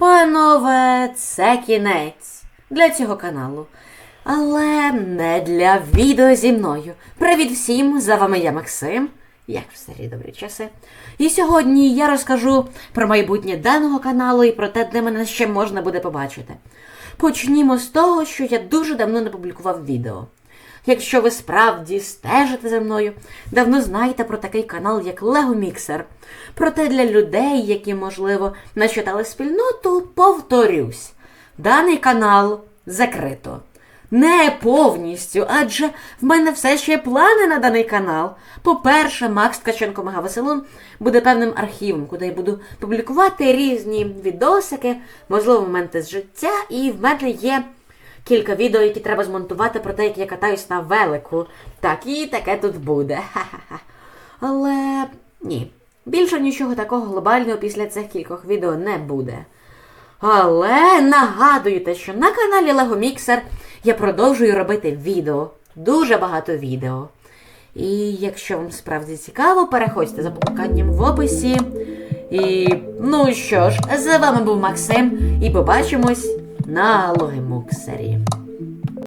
Панове, це кінець для цього каналу. Але не для відео зі мною. Привіт всім! За вами я Максим, як в старі добрі часи. І сьогодні я розкажу про майбутнє даного каналу і про те, де мене ще можна буде побачити. Почнімо з того, що я дуже давно не публікував відео. Якщо ви справді стежите за мною, давно знаєте про такий канал, як Mixer. Проте для людей, які, можливо, начитали спільноту, повторюсь, даний канал закрито. Не повністю, адже в мене все ще є плани на даний канал. По-перше, Макс Ткаченко Мегавеселун буде певним архівом, куди я буду публікувати різні відосики, можливо, моменти з життя, і в мене є кілька відео, які треба змонтувати про те, як я катаюсь на велику. Так, і таке тут буде. Але ні, більше нічого такого глобального після цих кількох відео не буде. Але нагадую те, що на каналі Lego Mixer я продовжую робити відео. Дуже багато відео. І якщо вам справді цікаво, переходьте за посиланням в описі. І ну що ж, з вами був Максим, і побачимось на Логімуксері.